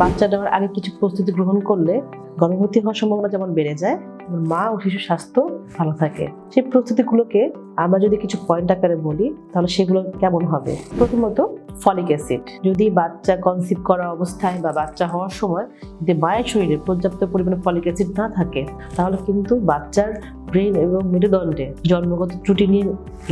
বাচ্চা দেওয়ার আগে কিছু প্রস্তুতি গ্রহণ করলে গর্ভবতী হওয়ার সম্ভাবনা যেমন বেড়ে যায় মা ও শিশুর স্বাস্থ্য ভালো থাকে। সেই প্রস্তুতিগুলোকে আমরা যদি কিছু পয়েন্ট আকারে বলি, তাহলে সেগুলো কেমন হবে? প্রথমত, ফলিক অ্যাসিড। যদি বাচ্চা কনসিভ করা অবস্থায় বা বাচ্চা হওয়ার সময় যদি মায়ের শরীরে পর্যাপ্ত পরিমাণে ফলিক অ্যাসিড না থাকে, তাহলে কিন্তু বাচ্চার ব্রেন এবং মেরুদণ্ডে জন্মগত ত্রুটি নিয়ে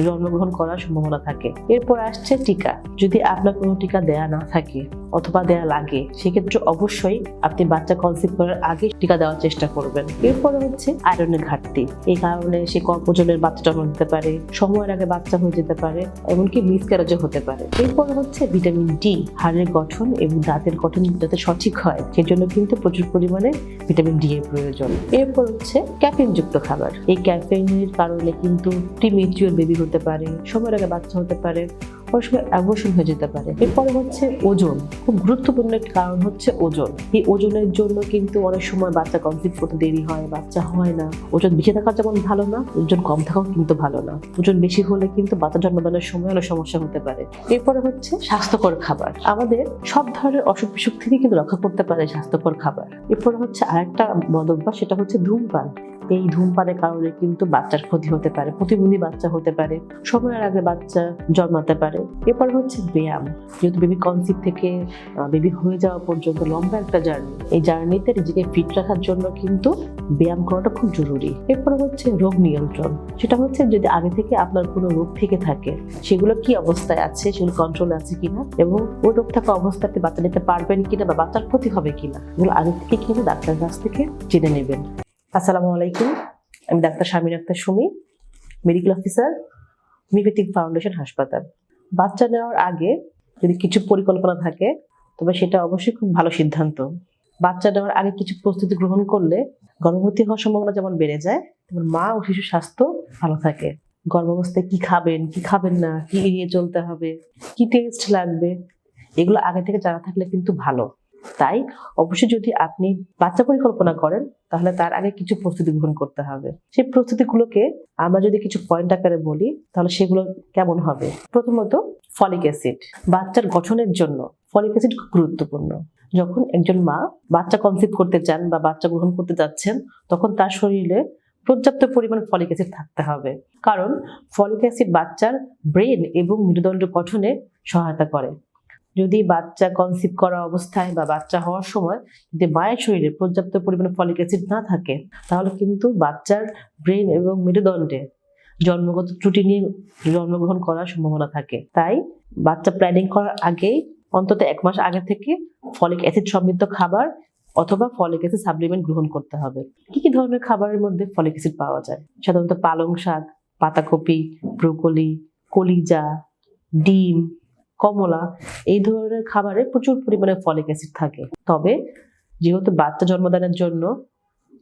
জন্মগ্রহণ করার সম্ভাবনা থাকে। এরপর আসছে টিকা। যদি আপনার কোনো টিকা দেয়া না থাকে অথবা দেয়া লাগে, সেক্ষেত্রে অবশ্যই আপনি বাচ্চা কনসিভ করার আগে টিকা দেওয়ার চেষ্টা করবেন। এরপরে হচ্ছে আয়রনের ঘাটতি। এই কারণে সে কম ওজনের বাচ্চা জন্ম দিতে পারে, সময়ের আগে বাচ্চা হয়ে যেতে পারে, এমনকি মিসক্যারেজও হতে পারে। এরপরে হচ্ছে ভিটামিন ডি হাড়ের গঠন এবং দাঁতের গঠন যাতে সঠিক হয়, সেজন্য কিন্তু প্রচুর পরিমাণে ভিটামিন ডি এর প্রয়োজন। এরপর হচ্ছে ক্যাফিন যুক্ত খাবার। এই ক্যাফিনের কারণে কিন্তু প্রিমেচিওর বেবি হতে পারে, সময়ের আগে বাচ্চা হতে পারে অনেক সময় অ্যাবর্শন হয়ে যেতে পারে। এরপরে হচ্ছে ওজন, খুব গুরুত্বপূর্ণ একটি কারণ হচ্ছে ওজন। এই ওজনের জন্য কিন্তু অনেক সময় বাচ্চা কনসিভ করতে দেরি হয়, বাচ্চা হয় না। ওজন বেশি থাকা যেমন ভালো না, ওজন কম থাকাও কিন্তু ভালো না। ওজন বেশি হলে কিন্তু বাচ্চা জন্মদানের সময় অনেক সমস্যা হতে পারে। এরপরে হচ্ছে স্বাস্থ্যকর খাবার। আমাদের সব ধরনের অসুখ বিসুখ থেকে কিন্তু রক্ষা করতে পারে স্বাস্থ্যকর খাবার। এরপরে হচ্ছে আরেকটা বদভ্যাস সেটা হচ্ছে ধূমপান। এই ধূমপানের কারণে কিন্তু বাচ্চার ক্ষতি হতে পারে, প্রতিবন্ধী বাচ্চা হতে পারে, সময়ের আগে বাচ্চা জন্মাতে পারে। এরপর হচ্ছে ব্যায়াম। যেহেতু বেবি কনসিভ থেকে বেবি হয়ে যাওয়া পর্যন্ত লম্বা একটা জার্নি এই জার্নিতে নিজেকে ফিট রাখার জন্য কিন্তু ব্যায়াম করাটা খুব জরুরি। এরপর হচ্ছে রোগ নিয়ন্ত্রণ। সেটা হচ্ছে যদি আগে থেকে আপনার কোনো রোগ থেকে থাকে, সেগুলো কি অবস্থায় আছে, সেগুলো কন্ট্রোল আছে কিনা এবং ওই রোগ থাকা অবস্থাতে বাচ্চা নিতে পারবেন কিনা বা বাচ্চার ক্ষতি হবে কিনা, এগুলো আগে থেকে কিন্তু ডাক্তারের কাছ থেকে জেনে নেবেন। আসসালামু আলাইকুম। আমি doctor Shamin Akter Sumi medical officer মিভেটিক foundation হাসপাতাল। বাচ্চা নেওয়ার আগে যদি কিছু পরিকল্পনা থাকে, তবে সেটা অবশ্যই খুব ভালো সিদ্ধান্ত। বাচ্চা নেওয়ার আগে কিছু প্রস্তুতি গ্রহণ করলে গর্ভবতী হওয়ার সম্ভাবনা যেমন বেড়ে যায়, তেমন মা ও শিশুর স্বাস্থ্য ভালো থাকে। গর্ভাবস্থায় কি খাবেন কি খাবেন না, কি এড়িয়ে চলতে হবে, কি টেস্ট লাগবে, এগুলো আগে থেকে জানা থাকলে কিন্তু ভালো। তাই অবশ্যই যদি আপনি বাচ্চা পরিকল্পনা করেন, তাহলে তার আগে কিছু প্রস্তুতি গ্রহণ করতে হবে। সেই প্রস্তুতিগুলোকে আমরা যদি কিছু পয়েন্ট আকারে বলি, তাহলে সেগুলো কেমন হবে? প্রথমত, ফলিক অ্যাসিড। বাচ্চার গঠনের জন্য ফলিক অ্যাসিড গুরুত্বপূর্ণ। যখন একজন মা বাচ্চা কনসিভ করতে চান বা বাচ্চা গ্রহণ করতে যাচ্ছেন, তখন তার শরীরে পর্যাপ্ত পরিমাণ ফলিক অ্যাসিড থাকতে হবে। কারণ ফলিক অ্যাসিড বাচ্চার ব্রেন এবং মেরুদণ্ড গঠনে সহায়তা করে। যদি বাচ্চা কনসিভ করা অবস্থায় বা বাচ্চা হওয়ার সময় যদি মায়ের শরীরে পর্যাপ্ত পরিমাণে ফলিক অ্যাসিড না থাকে, তাহলে কিন্তু বাচ্চার ব্রেন এবং মেরুদণ্ডে জন্মগত ত্রুটি নিয়ে জন্মগ্রহণ করার সম্ভাবনা থাকে। তাই বাচ্চা প্ল্যানিং করার আগেই অন্তত এক মাস আগে থেকে ফলিক অ্যাসিড সমৃদ্ধ খাবার অথবা ফলিক অ্যাসিড সাপ্লিমেন্ট গ্রহণ করতে হবে। কি কি ধরনের খাবারের মধ্যে ফলিক অ্যাসিড পাওয়া যায়? সাধারণত পালং শাক, পাতাকপি, ব্রোকলি, কলিজা, ডিম কমলা এই ধরনের খাবারে প্রচুর পরিমাণে ফলিক অ্যাসিড থাকে। তবে যেহেতু বাচ্চা জন্মদানের জন্য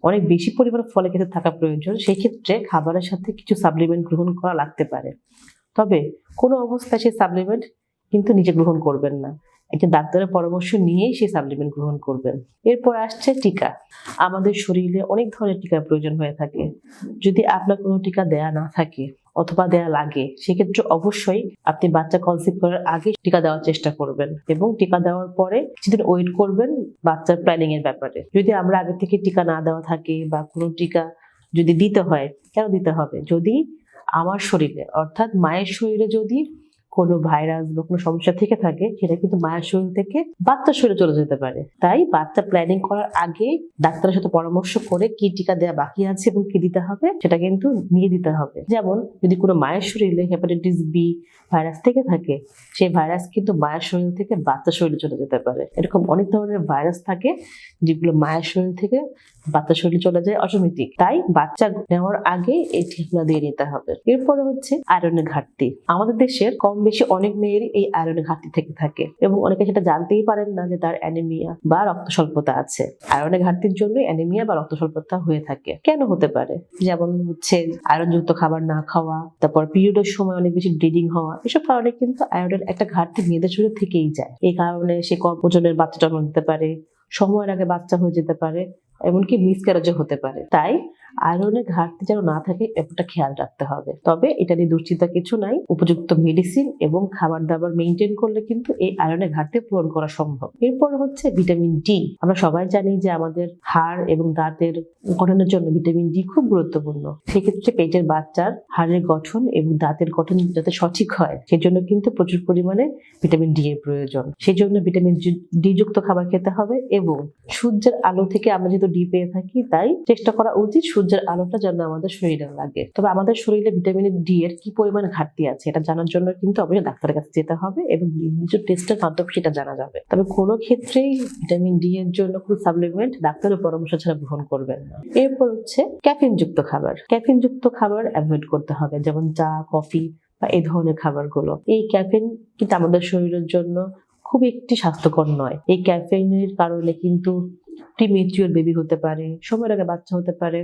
অনেক বেশি পরিমাণে ফলিক অ্যাসিড থাকা প্রয়োজন সেই ক্ষেত্রে খাবারের সাথে কিছু সাপ্লিমেন্ট গ্রহণ করা লাগতে পারে। তবে কোনো অবস্থায় সেই সাপ্লিমেন্ট কিন্তু নিজে গ্রহণ করবেন না। একজন ডাক্তারের পরামর্শ নিয়েই সেই সাপ্লিমেন্ট গ্রহণ করবেন। এরপর আসছে টিকা। আমাদের শরীরে অনেক ধরনের টিকার প্রয়োজন হয়ে থাকে। যদি আপনার কোনো টিকা দেয়া না থাকে অথবা দেয়া লাগে, সেক্ষেত্রে অবশ্যই আপনি বাচ্চা কনসিভ করার আগে টিকা দেওয়ার চেষ্টা করবেন এবং টিকা দেওয়ার পরে কিছুদিন ওয়েট করবেন বাচ্চার প্ল্যানিং এর ব্যাপারে। যদি আমরা আগে থেকে টিকা না দেওয়া থাকে বা কোনো টিকা যদি দিতে হয়, কেন দিতে হবে? যদি আমার শরীরে, অর্থাৎ মায়ের শরীরে যদি কোনো ভাইরাস বা কোনো সমস্যা থেকে থাকে, সেটা কিন্তু মায়ের শরীর থেকে বাচ্চার শরীরে চলে যেতে পারে। তাই বাচ্চা প্ল্যানিং করার আগে ডাক্তারের সাথে পরামর্শ করে কি টিকা দেওয়া বাকি আছে এবং কি দিতে হবে, সেটা কিন্তু নিয়ে দিতে হবে। যেমন, যদি কোনো মায়ের শরীরে হেপাটাইটিস বি ভাইরাস থেকে থাকে, সেই ভাইরাস কিন্তু মায়ের শরীর থেকে বাচ্চার শরীরে চলে যেতে পারে। এরকম অনেক ধরনের ভাইরাস থাকে যেগুলো মায়ের শরীর থেকে বাচ্চার শরীরে চলে যায় অটোমেটিক তাই বাচ্চা নেওয়ার আগে এই টিকাগুলো দিয়ে নিতে হবে। এরপরে হচ্ছে আয়রনের ঘাটতি। আমাদের দেশের কম বেশি অনেক মেয়েরই এই আয়রনের ঘাটতি থেকে থাকে এবং অনেকে সেটা জানতেই পারেন না যে তার অ্যানিমিয়া বা রক্ত স্বল্পতা আছে। আয়রনের ঘাটতির জন্য অ্যানিমিয়া বা রক্ত স্বল্পতা হয়ে থাকে। কেন হতে পারে? যেমন হচ্ছে আয়রনযুক্ত খাবার না খাওয়া, তারপর পিরিয়ডের সময় অনেক বেশি ব্লিডিং হওয়া, এসব কারণে কিন্তু আয়রনের একটা ঘাটতি মেয়েদের শরীরে থেকেই যায়। এই কারণে সে কম ওজনের বাচ্চা জন্ম দিতে পারে, সময়ের আগে বাচ্চা হয়ে যেতে পারে এমনকি মিসক্যারেজও হতে পারে। তাই আয়রনের ঘাটতি যেন না থাকে ব্যাপারটা খেয়াল রাখতে হবে। তবে এটা নিয়ে দুশ্চিন্তা কিছু নাই। উপযুক্ত মেডিসিন এবং খাবার দাবার মেনটেন করলে কিন্তু এই আয়রনের ঘাটতি পূরণ করা সম্ভব। এরপর হচ্ছে ভিটামিন ডি আমরা সবাই জানি যে আমাদের হাড় এবং দাঁতের গঠনের জন্য ভিটামিন ডি খুব গুরুত্বপূর্ণ। সেক্ষেত্রে পেটের বাচ্চার হাড়ের গঠন এবং দাঁতের গঠন যাতে সঠিক হয়, সেজন্য কিন্তু প্রচুর পরিমাণে ভিটামিন ডি এর প্রয়োজন। সেই জন্য ভিটামিন ডি যুক্ত খাবার খেতে হবে এবং সূর্যের আলো থেকে আমরা যেহেতু ডি পেয়ে থাকি, তাই চেষ্টা করা উচিত সূর্যের আলোটা যেন আমাদের শরীরে লাগে। তবে আমাদের শরীরে ভিটামিন ডি এর কি পরিমাণ ঘাটতি আছে এটা জানার জন্য কিন্তু অবশ্যই ডাক্তারের কাছে যেতে হবে এবং নির্দিষ্ট টেস্টের মাধ্যমে সেটা জানা যাবে। তবে কোনো ক্ষেত্রেই ভিটামিন ডি এর জন্য কোনো সাপ্লিমেন্ট ডাক্তারের পরামর্শ ছাড়া গ্রহণ করবেন না। এরপর হচ্ছে ক্যাফিন যুক্ত খাবার। ক্যাফিন যুক্ত খাবার অ্যাভয়েড করতে হবে, যেমন চা, কফি বা এই ধরনের খাবারগুলো। এই ক্যাফিন কিন্তু আমাদের শরীরের জন্য খুব একটি স্বাস্থ্যকর নয়। এই ক্যাফেইনের কারণে কিন্তু প্রিমেচিওর বেবি হতে পারে, সময়ের আগে বাচ্চা হতে পারে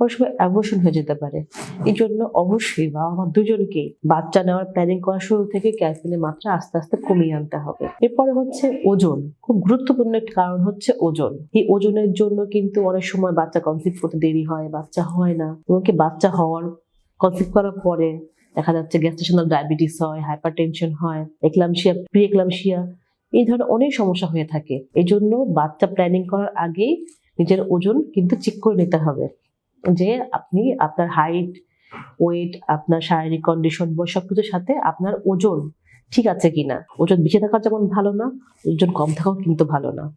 অনেক সময় অ্যাবর্শন হয়ে যেতে পারে। এই জন্য অবশ্যই বাবা মা দুজনকেই বাচ্চা নেওয়ার প্ল্যানিং করার শুরু থেকে ক্যাফিনের মাত্রা আস্তে আস্তে কমিয়ে আনতে হবে। এরপরে হচ্ছে ওজন। খুব গুরুত্বপূর্ণ একটি কারণ হচ্ছে ওজন। এই ওজনের জন্য কিন্তু অনেক সময় বাচ্চা কনসিভ করতে দেরি হয়, বাচ্চা হয় না। এমনকি বাচ্চা হওয়ার কনসিভ করার পরে দেখা যাচ্ছে গ্যাস্ট্রেশনাল ডায়াবেটিস হয় হাইপার টেনশন হয় একলামশিয়া প্রি একলামশিয়া এই ধরনের অনেক সমস্যা হয়ে থাকে। এই জন্য বাচ্চা প্ল্যানিং করার আগেই নিজের ওজন কিন্তু চেক করে নিতে হবে। যে আপনি আপনার হাইট ওয়েট আপনার শারীরিক কন্ডিশন বয়স সবকিছুর সাথে আপনার ওজন ঠিক আছে কিনা? ওজন বেশি থাকা যেমন ভালো না, ওজন কম থাকাও কিন্তু ভালো না।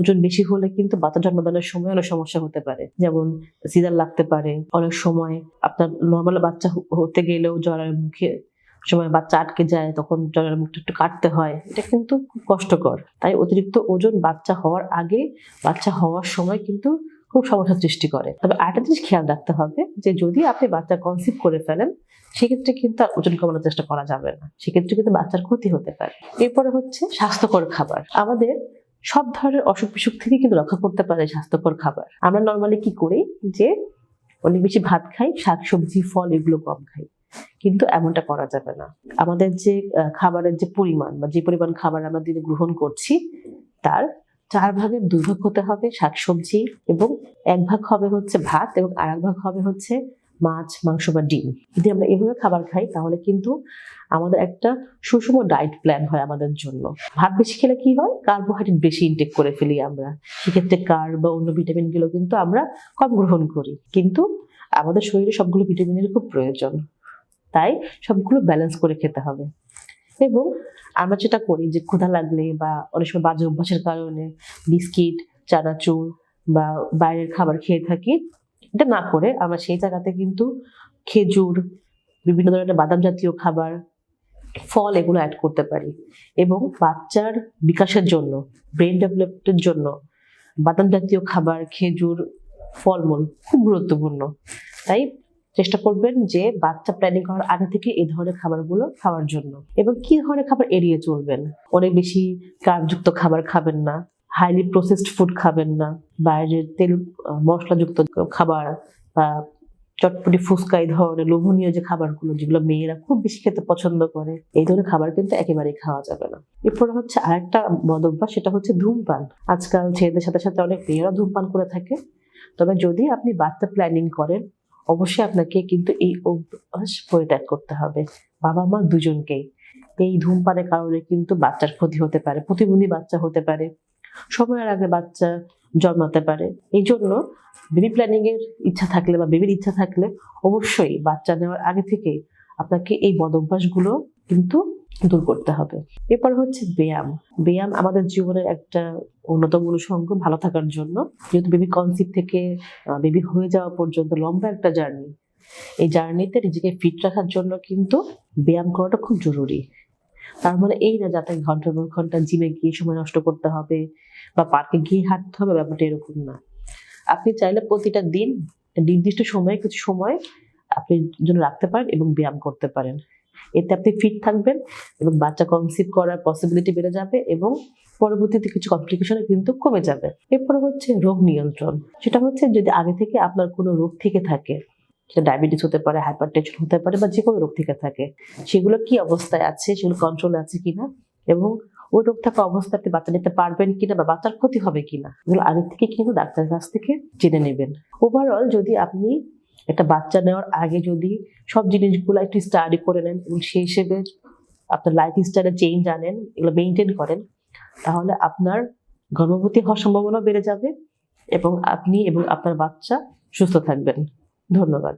ওজন বেশি হলে কিন্তু বাচ্চা জন্মদানের সময় অনেক সমস্যা হতে পারে। যেমন সিজার লাগতে পারে, অনেক সময় আপনার নর্মাল বাচ্চা হতে গেলেও জ্বরের মুখে সময় বাচ্চা আটকে যায়, তখন জ্বরের মুখটা একটু কাটতে হয়। এটা কিন্তু খুব কষ্টকর। তাই অতিরিক্ত ওজন বাচ্চা হওয়ার আগে, বাচ্চা হওয়ার সময় কিন্তু খুব সমস্যা সৃষ্টি করে। তবে আরেকটা জিনিস খেয়াল রাখতে হবে যে যদি আপনি বাচ্চা কনসিভ করে ফেলেন, সেক্ষেত্রে কিন্তু আর ওজন কমানোর চেষ্টা করা যাবে না। সেক্ষেত্রে কিন্তু বাচ্চার ক্ষতি হতে পারে। এরপরে হচ্ছে স্বাস্থ্যকর খাবার। আমাদের সব ধরনের অসুখ বিসুখ থেকে কিন্তু রক্ষা করতে পারে স্বাস্থ্যকর খাবার। আমরা নর্মালি কি করি যে অনেক বেশি ভাত খাই, শাকসবজি, ফল এগুলো কম খাই। কিন্তু এমনটা করা যাবে না। আমাদের যে খাবারের যে পরিমাণ বা যে পরিমাণ খাবার আমরা দিনে গ্রহণ করছি, তার চার ভাগের দুই ভাগ হতে হবে শাকসবজি এবং এক ভাগ হবে হচ্ছে ভাত এবং আর ভাগ হবে হচ্ছে মাছ, মাংস বা ডিম। যদি আমরা এভাবে খাবার খাই, তাহলে কিন্তু আমাদের একটা সুষম ডায়েট প্ল্যান হয় আমাদের জন্য। ভাত বেশি খেলে কি হয়? কার্বোহাইড্রেট বেশি ইনটেক করে ফেলি আমরা। সেক্ষেত্রে কার বা অন্য ভিটামিনগুলো কিন্তু আমরা কম গ্রহণ করি। কিন্তু আমাদের শরীরে সবগুলো ভিটামিনের খুব প্রয়োজন। তাই সবগুলো ব্যালেন্স করে খেতে হবে। এবং আমরা যেটা করি যে ক্ষুধা লাগলে বা অনেক সময় বাজে অভ্যাসের কারণে বিস্কিট, চানাচুর বা বাইরের খাবার খেয়ে থাকি, এটা না করে আমরা সেই জায়গাতে কিন্তু খেজুর, বিভিন্ন ধরনের বাদাম জাতীয় খাবার, ফল এগুলো অ্যাড করতে পারি। এবং বাচ্চার বিকাশের জন্য ব্রেন ডেভেলপমেন্টের জন্য বাদাম জাতীয় খাবার, খেজুর, ফলমূল খুব গুরুত্বপূর্ণ। তাই চেষ্টা করবেন যে বাচ্চা প্ল্যানিং করার আগে থেকে এই ধরনের খাবারগুলো খাওয়ার জন্য। এবং কি ধরনের খাবার এড়িয়ে চলবেন? অনেক বেশি কার্বযুক্ত খাবার খাবেন না হাইলি প্রসেসড ফুড খাবেন না, বাইরের তেল মশলাযুক্ত খাবার বা চটপটি ফুচকা এই ধরনের লোভনীয় যে খাবারগুলো যেগুলো মেয়েরা খুব বেশি খেতে পছন্দ করে, এই ধরনের খাবার কিন্তু একেবারেই খাওয়া যাবে না। এরপরে হচ্ছে আরেকটা বদ সেটা হচ্ছে ধূমপান। আজকাল ছেলেদের সাথে সাথে অনেক মেয়েরা ধূমপান করে থাকে। তবে যদি আপনি বাচ্চা প্ল্যানিং করেন অবশ্যই আপনাকে কিন্তু এই অভ্যাস পরিত্যাগ করতে হবে। বাবা মা দুজনকেই। এই ধূমপানের কারণে কিন্তু বাচ্চার ক্ষতি হতে পারে, প্রতিবন্ধী বাচ্চা হতে পারে, সময়ের আগে বাচ্চা জন্মাতে পারে। এই জন্য বেবি প্ল্যানিং এর ইচ্ছা থাকলে বা বেবির ইচ্ছা থাকলে অবশ্যই বাচ্চা নেওয়ার আগে থেকে আপনাকে এই বদ অভ্যাসগুলো কিন্তু দূর করতে হবে। এরপর হচ্ছে ব্যায়াম। ব্যায়াম আমাদের জীবনের একটা অন্যতম অনুষঙ্গ ভালো থাকার জন্য। যেহেতু বেবি কনসিভ থেকে বেবি হয়ে যাওয়া পর্যন্ত লম্বা একটা জার্নি এই জার্নিতে নিজেকে ফিট রাখার জন্য কিন্তু ব্যায়াম করাটা খুব জরুরি। তার মানে এই না যাতে ঘণ্টার পর ঘণ্টা জিমে গিয়ে সময় নষ্ট করতে হবে বা পার্কে গিয়ে হাঁটতে হবে, ব্যাপারটা এরকম না। আপনি চাইলে প্রতিটা দিন নির্দিষ্ট সময়ে কিছু সময় আপনি জন্য রাখতে পারেন এবং ব্যায়াম করতে পারেন। এতে আপনি ফিট থাকবেন এবং বাচ্চা কনসিভ করার পসিবিলিটি বেড়ে যাবে এবং পরবর্তীতে কিছু কমপ্লিকেশন কিন্তু কমে যাবে। এরপরে হচ্ছে রোগ নিয়ন্ত্রণ। সেটা হচ্ছে যদি আগে থেকে আপনার কোনো রোগ থেকে থাকে, সেটা ডায়াবেটিস হতে পারে হাইপার টেনশন হতে পারে বা যে কোনো রোগ থেকে থাকে, সেগুলো কি অবস্থায় আছে, সেগুলো কন্ট্রোলে আছে কিনা এবং ওই রোগ থাকা অবস্থা আপনি বাচ্চা নিতে পারবেন কিনা বা বাচ্চার ক্ষতি হবে কিনা, এগুলো আগে থেকে কিন্তু ডাক্তারের কাছ থেকে জেনে নেবেন। ওভারঅল যদি আপনি একটা বাচ্চা নেওয়ার আগে যদি সব জিনিসগুলো একটু স্টাডি করে নেন এবং সেই হিসেবে আপনার লাইফ স্টাইলে চেঞ্জ আনেন, এগুলো মেনটেন করেন, তাহলে আপনার গর্ভবতী হওয়ার সম্ভাবনা বেড়ে যাবে এবং আপনি এবং আপনার বাচ্চা সুস্থ থাকবেন। ধন্যবাদ।